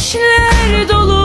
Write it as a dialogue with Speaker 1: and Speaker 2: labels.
Speaker 1: Düşler dolu